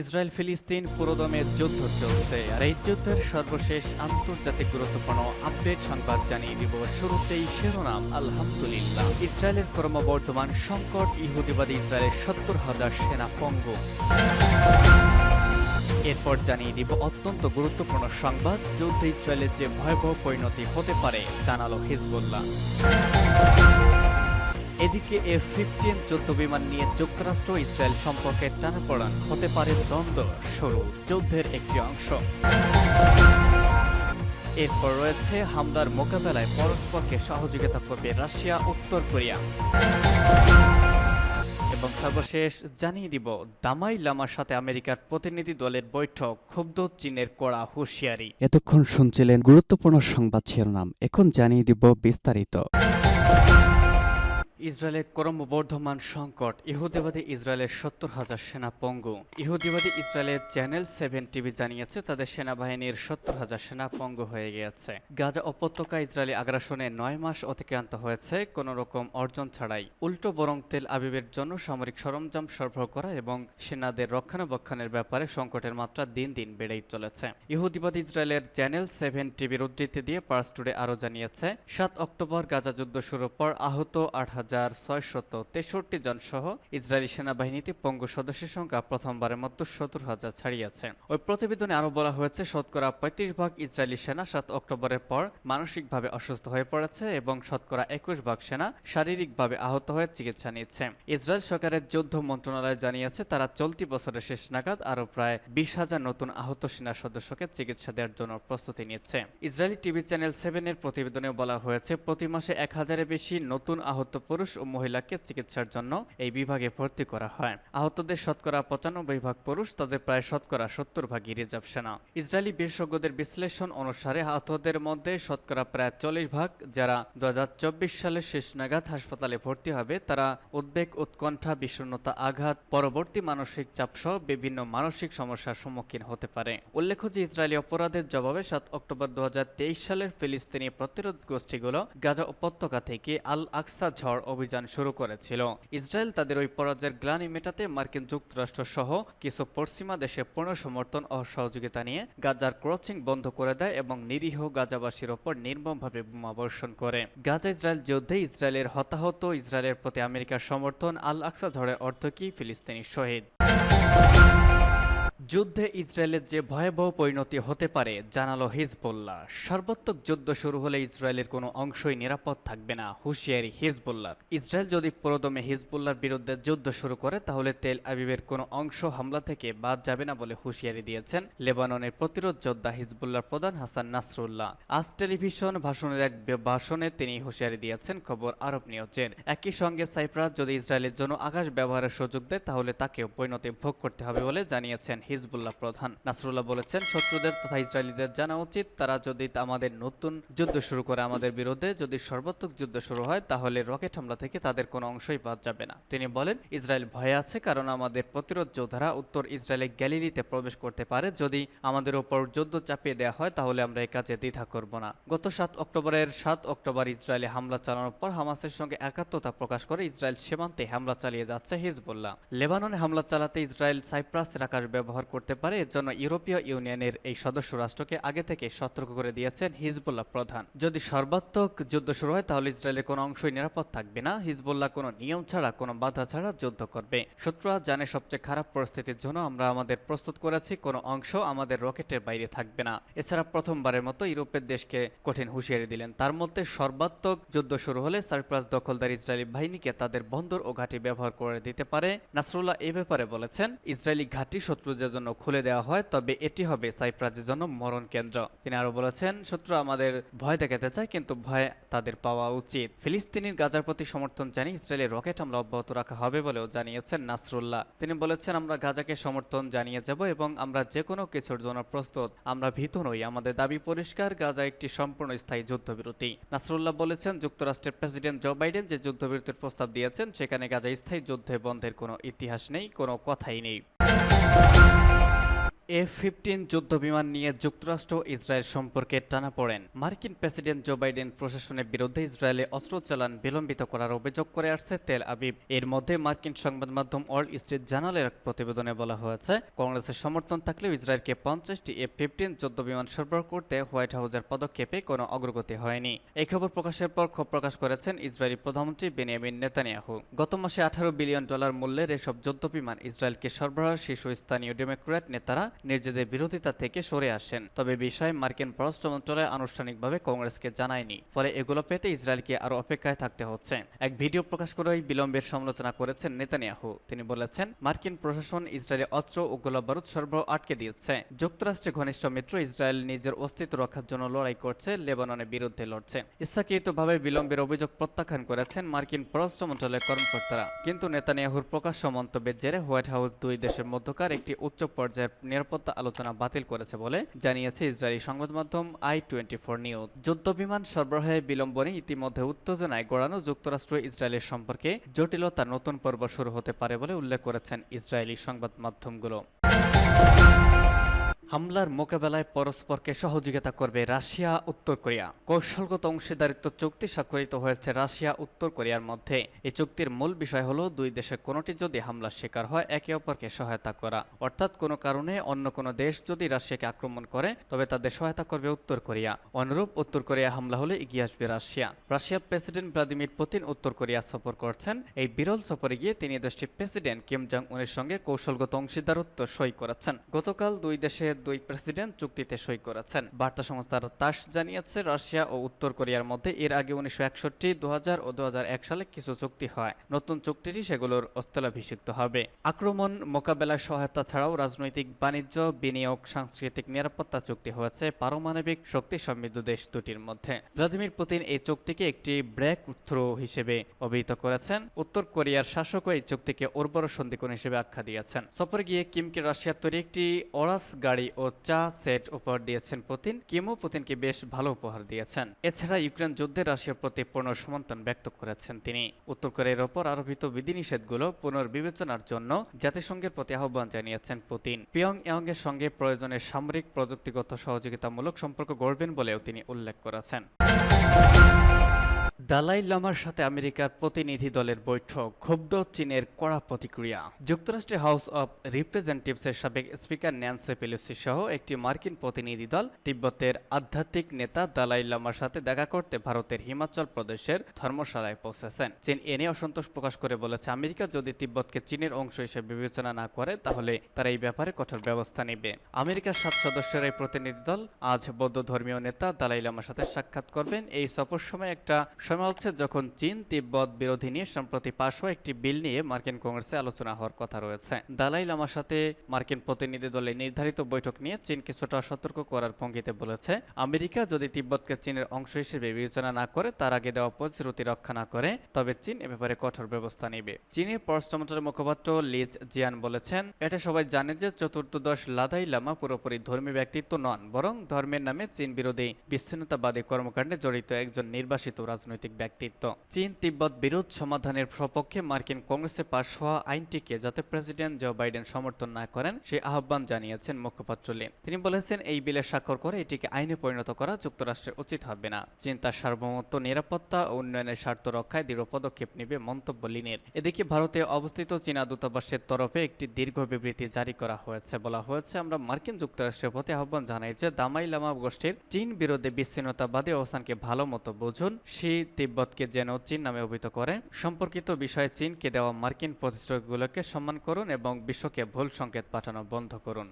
Israel ফিলিস্তিন পুরোদমে যুদ্ধ চলছে। আর এই যুদ্ধের সর্বশেষ আন্তর্জাতিক গুরুত্বপূর্ণ আপডেট সংবাদ জানিয়ে দিব শুরুতেই শিরোনাম, আলহামদুলিল্লাহ। ইসরায়েলের ক্রমবর্ধমান সংকট, ইহুদিবাদী ইসরায়েলের সত্তর হাজার সেনা পঙ্গু। এরপর জানিয়ে দিব অত্যন্ত গুরুত্বপূর্ণ সংবাদ, যুদ্ধে ইসরায়েলের যে ভয়াবহ পরিণতি হতে পারে, জানালো হিজবুল্লাহ। এদিকে এফ ফিফটিন যুদ্ধ বিমান নিয়ে যুক্তরাষ্ট্র ইসরায়েল সম্পর্কে টানাপড়ান হতে পারে দ্বন্দ্ব, শুরু যুদ্ধের একটি অংশ। এরপর রয়েছে হামলার মোকাবেলায় পরস্পরকে সহযোগিতা করবে রাশিয়া, উত্তর কোরিয়া। এবং সর্বশেষ জানিয়ে দিব, দামাই লামার সাথে আমেরিকার প্রতিনিধি দলের বৈঠক, ক্ষুব্ধ চীনের কড়া হুঁশিয়ারি। এতক্ষণ শুনছিলেন গুরুত্বপূর্ণ সংবাদ শিরোনাম। এখন জানিয়ে দিব বিস্তারিত। ইসরায়েলের ক্রমবর্ধমান সংকট, ইহুদিবাদী ইসরায়েলের সত্তর হাজার সেনা পঙ্গু। ইহুদিবাদী ইসরায়েলের চ্যানেল সেভেন টিভি জানিয়েছে, তাদের সেনাবাহিনীর সত্তর হাজার সেনা পঙ্গু হয়ে গিয়েছে। গাজা উপত্যকা ইসরায়েলি আগ্রাসনে নয় মাস অতিক্রান্ত হয়েছে, কোনো রকম অর্জন ছাড়াই। উল্টো বরং তেল আবিবের জন্য সামরিক সরঞ্জাম সরবরাহ করা এবং সেনাদের রক্ষণাবেক্ষণের ব্যাপারে সংকটের মাত্রা দিন দিন বেড়েই চলেছে। ইহুদিবাদী ইসরায়েলের চ্যানেল সেভেন টিভির উদ্ধৃতি দিয়ে পার্স টুডে আরও জানিয়েছে, সাত অক্টোবর গাজা যুদ্ধ শুরুর পর আহত আট হাজার ছয়শত তেষট্টি জন সহ ইসরায়েলি সেনাবাহিনীতে পঙ্গু সদস্যের সংখ্যা প্রথমবারের মতো সত্তর হাজার ছাড়িয়েছে। ওই প্রতিবেদনে আরও বলা হয়েছে, শতকরা পঁয়ত্রিশ ভাগ ইসরায়েলি সেনা সাত অক্টোবরের পর মানসিকভাবে অসুস্থ হয়ে পড়েছে এবং শতকরা একুশ ভাগ সেনা শারীরিকভাবে আহত হয়ে চিকিৎসা নিচ্ছে। ইসরায়েল সরকারের যুদ্ধ মন্ত্রণালয় জানিয়েছে, তারা চলতি বছরের শেষ নাগাদ আরও প্রায় বিশ হাজার নতুন আহত সেনা সদস্যকে চিকিৎসা দেওয়ার জন্য প্রস্তুতি নিচ্ছে। ইসরায়েলি টিভি চ্যানেল সেভেনের প্রতিবেদনে বলা হয়েছে, প্রতি মাসে এক হাজারের বেশি নতুন আহত পুরুষ ও মহিলাকে চিকিৎসার জন্য এই বিভাগে ভর্তি করা হয়। আহতদের শতকরা পঁচানব্বই ভাগ পুরুষ, তাদের প্রায় শতকরা সত্তর ভাগই রিজার্ভ সেনা। ইসরায়েলি বিশেষজ্ঞদের বিশ্লেষণ অনুসারে আহতদের মধ্যে শতকরা প্রায় চল্লিশ ভাগ, যারা দু সালের শেষ নাগাদ হাসপাতালে ভর্তি হবে, তারা উদ্বেগ, উৎকণ্ঠা, বিষণ্ণতা আঘাত, পরবর্তী মানসিক চাপ সহ বিভিন্ন মানসিক সমস্যার সম্মুখীন হতে পারে। উল্লেখ্য যে ইসরায়েলি অপরাধের জবাবে সাত অক্টোবর দু হাজার তেইশ সালের ফিলিস্তিনি প্রতিরোধ গোষ্ঠীগুলো গাজা উপত্যকা থেকে আল আকসা ঝড় অভিযান শুরু করেছিল। ইসরায়েল তাদের ওই পরাজয়ের গ্লানি মেটাতে মার্কিন যুক্তরাষ্ট্র সহ কিছু পশ্চিমা দেশে পূর্ণ সমর্থন ও সহযোগিতা নিয়ে গাজার ক্রসিং বন্ধ করে দেয় এবং নিরীহ গাজাবাসীর ওপর নির্মমভাবে বোমা বর্ষণ করে। গাজা ইসরায়েল যুদ্ধে ইসরায়েলের হতাহত, ইসরায়েলের প্রতি আমেরিকার সমর্থন, আল আকসা ঝড়ের অর্থ কি, ফিলিস্তিনি শহীদ। যুদ্ধে ইসরায়েলের যে ভয়াবহ পরিণতি হতে পারে, জানালো হিজবুল্লাহ। সর্বাত্মক যুদ্ধ শুরু হলে ইসরায়েলের কোনো অংশই নিরাপদ থাকবে না, হুঁশিয়ারি হিজবুল্লাহ। ইসরায়েল যদি পুরোদমে হিজবুল্লাহর বিরুদ্ধে যুদ্ধ শুরু করে, তাহলে তেল আবিবের কোনো অংশ হামলা থেকে বাদ যাবে না বলে হুঁশিয়ারি দিয়েছেন লেবাননের প্রতিরোধ যোদ্ধা হিজবুল্লাহর প্রধান হাসান নাসরুল্লাহ। আজ টেলিভিশন ভাষণের এক ভাষণে তিনি হুঁশিয়ারি দিয়েছেন, খবর আরব নিউজের। একই সঙ্গে সাইপ্রাস যদি ইসরায়েলের জন্য আকাশ ব্যবহারের সুযোগ দেয়, তাহলে তাকেও পরিণতি ভোগ করতে হবে বলে জানিয়েছেন হিজবুল্লাহ প্রধান নাসরুল্লাহ বলেছেন, শত্রুদের তথা ইসরায়েলিদের জানা উচিত, তারা যদি আমাদের নতুন যুদ্ধ শুরু করে আমাদের বিরুদ্ধে, যদি সর্বাত্মক যুদ্ধ শুরু হয়, তাহলে রকেট হামলা থেকে তাদের কোনো অংশই বাদ যাবে না। তিনি বলেন, ইসরায়েল ভয়ে আছে কারণ আমাদের প্রতিরোধ যোদ্ধারা উত্তর ইসরায়েলে গ্যালিলিতে প্রবেশ করতে পারে। যদি আমাদের ওপর যুদ্ধ চাপিয়ে দেওয়া হয়, তাহলে আমরা এই কাজে দ্বিধা করব না। গত সাত অক্টোবরের সাত অক্টোবর ইসরায়েলে হামলা চালানোর পর হামাসের সঙ্গে একাত্মতা প্রকাশ করে ইসরায়েল সীমান্তে হামলা চালিয়ে যাচ্ছে হিজবুল্লাহ। লেবাননে হামলা চালাতে ইসরায়েল সাইপ্রাসের আকাশ ব্যবহার করতে পারে, এর জন্য ইউরোপীয় ইউনিয়নের এই সদস্য রাষ্ট্রকে আগে থেকে সতর্ক করে দিয়েছেন হিজবুল্লাহ প্রধান। যদি সর্বাত্মক যুদ্ধ শুরু হয়, তাহলে ইসরায়েলের কোনো অংশই নিরাপদ থাকবে না। হিজবুল্লাহ কোনো নিয়ম ছাড়া, কোনো বাধা ছাড়া যুদ্ধ করবে। শত্রুরা জানে সবচেয়ে খারাপ পরিস্থিতির জন্য আমরা আমাদের প্রস্তুত করেছি, কোনো অংশ আমাদের রকেটের বাইরে থাকবে না। এছাড়া প্রথমবারের মতো ইউরোপের দেশকে কঠিন হুঁশিয়ারি দিলেন। তার মধ্যে সর্বাত্মক যুদ্ধ শুরু হলে সাইপ্রাস দখলদার ইসরায়েলি বাহিনীকে তাদের বন্দর ও ঘাঁটি ব্যবহার করে দিতে পারে। নাসরুল্লাহ এ ব্যাপারে বলেছেন, ইসরায়েলি ঘাঁটি শত্রুদের জন্য খুলে দেওয়া হয়, তবে এটি হবে সাইপ্রাসের জন্য মরণ কেন্দ্র। তিনি আরও বলেছেন, শত্রু আমাদের ভয় দেখাতে চায়, কিন্তু ভয় তাদের পাওয়া উচিত। ফিলিস্তিনির গাজার প্রতি সমর্থন জানিয়ে ইসরায়েলের রকেট হামলা অব্যাহত রাখা হবে বলেও জানিয়েছেন নাসরুল্লাহ। তিনি বলেছেন, আমরা গাজাকে সমর্থন জানিয়ে যাব এবং আমরা যে কোনো কিছুর জন্য প্রস্তুত। আমরা ভীত নই, আমাদের দাবি পরিষ্কার, গাজা একটি সম্পূর্ণ স্থায়ী যুদ্ধবিরতি। নাসরুল্লাহ বলেছেন, যুক্তরাষ্ট্রের প্রেসিডেন্ট জো বাইডেন যে যুদ্ধবিরতির প্রস্তাব দিয়েছেন, সেখানে গাজা স্থায়ী যুদ্ধে বন্ধের কোনো ইতিহাস নেই, কোনো কথাই নেই। এফ ফিফটিন যুদ্ধ বিমান নিয়ে যুক্তরাষ্ট্র ইসরায়েল সম্পর্কে টানা পড়েন। মার্কিন প্রেসিডেন্ট জো বাইডেন প্রশাসনের বিরুদ্ধে ইসরায়েলে অস্ত্র চালান বিলম্বিত করার অভিযোগ করে আসছে তেল আবিব। এর মধ্যে মার্কিন সংবাদ মাধ্যম অল স্ট্রিট জার্নালের এক প্রতিবেদনে বলা হয়েছে, কংগ্রেসের সমর্থন থাকলেও ইসরায়েলকে পঞ্চাশটি এফ ফিফটিন যুদ্ধ বিমান সরবরাহ করতে হোয়াইট হাউসের পদক্ষেপে কোনো অগ্রগতি হয়নি। এই খবর প্রকাশের পর ক্ষোভ প্রকাশ করেছেন ইসরায়েলি প্রধানমন্ত্রী বেনিয়ামিন নেতানিয়াহু। গত মাসে আঠারো বিলিয়ন ডলার মূল্যের এসব যুদ্ধ বিমান ইসরায়েলকে সরবরাহ শীর্ষস্থানীয় ডেমোক্র্যাট নেতারা নিজেদের বিরোধিতা থেকে সরে আসেন। তবে বিষয়ে মার্কিন পররাষ্ট্র মন্ত্রণালয় আনুষ্ঠানিকভাবে কংগ্রেসকে জানায়নি। ফলে এগুলো পেতে ইসরায়েলকে আরও অপেক্ষায় থাকতে হচ্ছে। এক ভিডিও প্রকাশ করে ওই বিলম্বের সমালোচনা করেছেন নেতানিয়াহু। তিনি বলেছেন, মার্কিন প্রশাসন ইসরায়েলে অস্ত্র ও গোলাবারুদ সরবরাহ আটকে দিয়েছে। যুক্তরাষ্ট্রের ঘনিষ্ঠ মিত্র ইসরায়েল নিজের অস্তিত্ব রক্ষার জন্য লড়াই করছে, লেবাননের বিরুদ্ধে লড়ছে। ইচ্ছাকৃতভাবে বিলম্বের অভিযোগ প্রত্যাখ্যান করেছেন মার্কিন পররাষ্ট্র মন্ত্রণালয়ের কর্মকর্তারা। কিন্তু নেতানিয়াহুর প্রকাশ্য মন্তব্যের জেরে হোয়াইট হাউস দুই দেশের মধ্যকার একটি উচ্চ পর্যায়ের নিরাপত্তা আলোচনা বাতিল করেছে বলে জানিয়েছে ইসরায়েলি সংবাদ মাধ্যম আই টোয়েন্টি ফোর নিউজ। যুদ্ধ বিমান সরবরাহে বিলম্বনে ইতিমধ্যে উত্তেজনায় গড়ানো যুক্তরাষ্ট্র ইসরায়েলের সম্পর্কে জটিলতা নতুন পর্ব শুরু হতে পারে বলে উল্লেখ করেছেন ইসরায়েলি সংবাদ মাধ্যমগুলো। হামলার মোকাবেলায় পরস্পরকে সহযোগিতা করবে রাশিয়া, উত্তর কোরিয়া। কৌশলগত অংশীদারিত্ব চুক্তি স্বাক্ষরিত হয়েছে রাশিয়া, উত্তর কোরিয়ার মধ্যে। এই চুক্তির মূল বিষয় হলো, দুই দেশের কোনোটি যদি হামলার শিকার হয়, একে অপরকে সহায়তা করা। অর্থাৎ কোনো কারণে অন্য কোনো দেশ যদি রাশিয়াকে আক্রমণ করে, তবে তাদের সহায়তা করবে উত্তর কোরিয়া। অনুরূপ, উত্তর কোরিয়া হামলা হলে এগিয়ে আসবে রাশিয়া। রাশিয়ার প্রেসিডেন্ট ভ্লাদিমির পুতিন উত্তর কোরিয়া সফর করছেন। এই বিরল সফরে গিয়ে তিনি দেশটির প্রেসিডেন্ট কিম জং উনের সঙ্গে কৌশলগত অংশীদারত্ব সই করেছেন। গতকাল দুই দেশের দুই প্রেসিডেন্ট চুক্তিতে সই করেছেন। বার্তা সংস্থার তাস জানিয়েছে, রাশিয়া ও উত্তর কোরিয়ার মধ্যে এর আগে উনিশশো একষট্টি ও দু সালে কিছু চুক্তি হয়। নতুন চুক্তিটি সেগুলোর অস্থলাভিষিক্ত হবে। আক্রমণ মোকাবেলায় সহায়তা ছাড়াও রাজনৈতিক বাণিজ্য, বিনিয়োগ, সাংস্কৃতিক নিরাপত্তা চুক্তি হয়েছে পারমাণবিক শক্তি সমৃদ্ধ দেশ দুটির মধ্যে। ভ্লাদিমির পুতিন এই চুক্তিকে একটি ব্রেক থ্রু হিসেবে অভিহিত করেছেন। উত্তর কোরিয়ার শাসকও এই চুক্তিকে উর্বর সন্ধিকোণ হিসেবে আখ্যা দিয়েছেন। সফরে গিয়ে কিমকে রাশিয়ার তৈরি একটি অরাস গাড়ি ও চা সেট উপহার দিয়েছেন পুতিন। কিমও পুতিনকে বেশ ভালো উপহার দিয়েছেন। এছাড়া ইউক্রেন যুদ্ধে রাশিয়ার প্রতি পূর্ণ সমর্থন ব্যক্ত করেছেন তিনি। উত্তর কোরিয়ার ওপর আরোপিত বিধিনিষেধগুলো পুনর্বিবেচনার জন্য জাতিসংঘের প্রতি আহ্বান জানিয়েছেন পুতিন। পিয়ং ইয়ং এর সঙ্গে প্রয়োজনে সামরিক, প্রযুক্তিগত সহযোগিতামূলক সম্পর্ক গড়বেন বলেও তিনি উল্লেখ করেছেন। দালাই লামার সাথে আমেরিকার প্রতিনিধি দলের বৈঠক, ক্ষুব্ধ চীনের কড়া প্রতিক্রিয়া। যুক্তরাষ্ট্রের হাউস অব রিপ্রেজেন্টেটিভসের সাবেক স্পিকার ন্যান্সি পেলোসি সহ একটি মার্কিন প্রতিনিধি দল তিব্বতের আধ্যাত্মিক নেতা দালাই লামার সাথে দেখা করতে ভারতের হিমাচল প্রদেশের ধর্মশালায় পৌঁছেছেন। চীন এনে অসন্তোষ প্রকাশ করে বলেছে, আমেরিকা যদি তিব্বতকে চীনের অংশ হিসেবে বিবেচনা না করে, তাহলে তারা এই ব্যাপারে কঠোর ব্যবস্থা নেবে। আমেরিকার সাত সদস্যের এই প্রতিনিধি দল আজ বৌদ্ধ ধর্মীয় নেতা দালাই লামার সাথে সাক্ষাৎ করবেন। এই সফর সময় একটা সময় হচ্ছে যখন চীন তিব্বত বিরোধী নিয়ে সম্প্রতি পাশ হওয়া একটি বিল নিয়ে মার্কিন কংগ্রেসে আলোচনা হওয়ার কথা রয়েছে। দালাই লামার সাথে মার্কিন প্রতিনিধি দলের নির্ধারিত বৈঠক নিয়ে চীন কিছুটা সতর্ক করার ভঙ্গিতে বলেছে। আমেরিকা যদি তিব্বতকে চীনের অংশ হিসেবে বিবেচনা না করে, তার আগে দেওয়া প্রতিশ্রুতি রক্ষা না করে, তবে চীন এ ব্যাপারে কঠোর ব্যবস্থা নেবে। চীনের পররাষ্ট্র মুখপাত্র লিজ জিয়ান বলেছেন, এটা সবাই জানে যে চতুর্থদশ লাদাই লামা পুরোপুরি ধর্মী ব্যক্তিত্ব নন, বরং ধর্মের নামে চীন বিরোধী বিচ্ছিন্নতাবাদী কর্মকাণ্ডে জড়িত একজন নির্বাসিত রাজনৈতিক ব্যক্তিত্ব। চীন তিব্বত বিরোধ সমাধানের সপক্ষে মার্কিন কংগ্রেসে পাশ হওয়া আইনটিকে যাতে প্রেসিডেন্ট জো বাইডেন সমর্থন না করেন, সে আহ্বান জানিয়েছেন মুখপাত্র লি তিনি বলেছেন, এই বিলে স্বাক্ষর করে এটিকে আইনে পরিণত করা যুক্তরাষ্ট্রের উচিত হবে না। চীন তার সার্বভৌমত্ব, নিরাপত্তা ও উন্নয়নের স্বার্থ রক্ষায় দৃঢ় পদক্ষেপ নেবে মন্তব্য লিনের। এদিকে ভারতে অবস্থিত চীনা দূতাবাসের তরফে একটি দীর্ঘ বিবৃতি জারি করা হয়েছে। বলা হয়েছে, আমরা মার্কিন যুক্তরাষ্ট্রের প্রতি আহ্বান জানাই যে দামাই লামা গোষ্ঠীর চীন বিরোধী বিচ্ছিন্নতাবাদী অবস্থানকে ভালো মতো বুঝুন। শি তিব্বতকে যেন চীন নামে অভিহিত করে। সম্পর্কিত বিষয়ে চীনকে দেওয়া মার্কিন প্রতিশ্রুতিগুলোকে সম্মান করুন এবং বিশ্বকে ভুল সংকেত পাঠানো বন্ধ করুন।